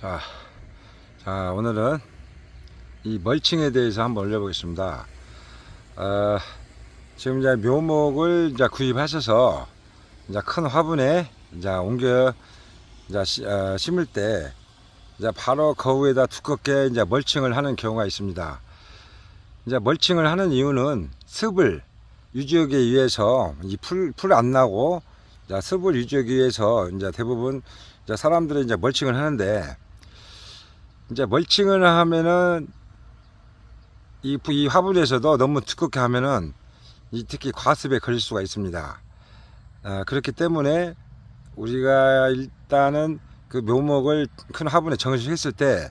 자, 자 오늘은 이 멀칭에 대해서 한번 올려보겠습니다. 어, 지금 이제 묘목을 이제 구입하셔서 이제 큰 화분에 이제 옮겨 이제 시- 어, 심을 때 이제 바로 거위에다 두껍게 이제 멀칭을 하는 경우가 있습니다. 이제 멀칭을 하는 이유는 습을 유지하기 위해서 이 풀 풀 안 나고 습을 유지하기 위해서 이제 대부분 이제 사람들이 이제 멀칭을 하는데 이제 멀칭을 하면은 이, 부- 이 화분에서도 너무 두껍게 하면은 이 특히 과습에 걸릴 수가 있습니다. 아, 그렇기 때문에 우리가 일단은 그 묘목을 큰 화분에 정식했을 때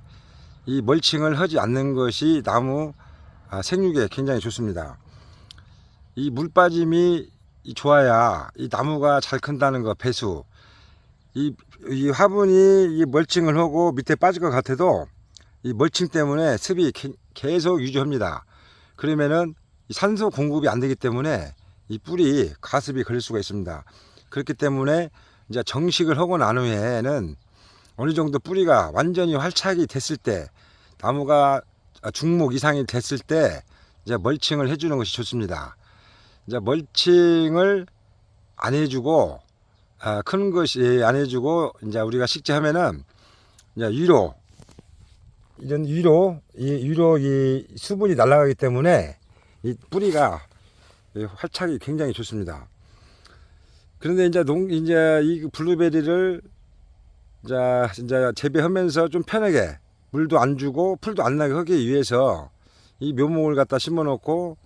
이 멀칭을 하지 않는 것이 나무 아, 생육에 굉장히 좋습니다. 이 물 빠짐이 이 좋아야 이 나무가 잘 큰다는 거 배수. 이, 이 화분이 이 멀칭을 하고 밑에 빠질 것 같아도 이 멀칭 때문에 습이 개- 계속 유지합니다. 그러면은 이 산소 공급이 안 되기 때문에 이 뿌리 가습이 걸릴 수가 있습니다. 그렇기 때문에 이제 정식을 하고 난 후에는 어느 정도 뿌리가 완전히 활착이 됐을 때 나무가 중목 이상이 됐을 때 이제 멀칭을 해주는 것이 좋습니다. 이제 멀칭을 안 해주고 아, 큰 것이 안 해주고 이제 우리가 식재하면은 이제 위로 이런 위로 이 위로 이 수분이 날아가기 때문에 이 뿌리가 이 활착이 굉장히 좋습니다. 그런데 이제 농 이제 이 블루베리를 자 이제 재배하면서 좀 편하게 물도 안 주고 풀도 안 나게 하기 위해서 이 묘목을 갖다 심어 놓고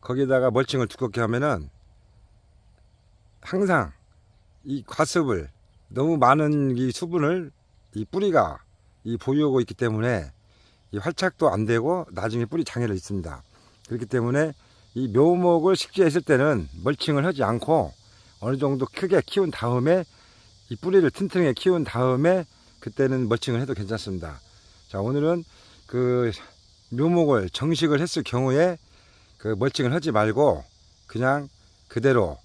거기다가 멀칭을 두껍게 하면은 항상 이 과습을 너무 많은 이 수분을 이 뿌리가 이 보유하고 있기 때문에 이 활착도 안 되고 나중에 뿌리 장애를 있습니다. 그렇기 때문에 이 묘목을 식재했을 때는 멀칭을 하지 않고 어느 정도 크게 키운 다음에 이 뿌리를 튼튼하게 키운 다음에 그때는 멀칭을 해도 괜찮습니다. 자 오늘은 그 묘목을 정식을 했을 경우에 그 멀칭을 하지 말고 그냥 그대로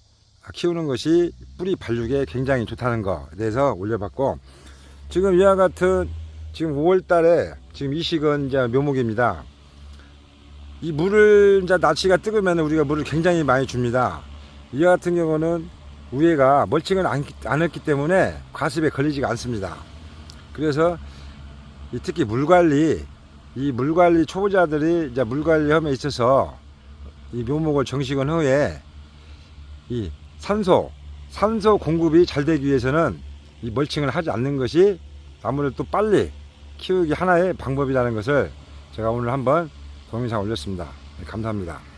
키우는 것이 뿌리 발육에 굉장히 좋다는 거에 대해서 올려봤고 지금 이와 같은 지금 5월 달에 지금 이 시건 이제 묘목입니다. 이 물을 이제 날씨가 뜨거면 우리가 물을 굉장히 많이 줍니다. 이와 같은 경우는 위에가 멀칭을 안, 안 했기 때문에 과습에 걸리지가 않습니다. 그래서 이 특히 물 관리, 이 물 관리 초보자들이 이제 물 관리함에 있어서 이 묘목을 정식은 후에 이 산소, 산소 공급이 잘 되기 위해서는 이 멀칭을 하지 않는 것이 아무래도 빨리 키우기 하나의 방법이라는 것을 제가 오늘 한번 동영상 올렸습니다. 네, 감사합니다.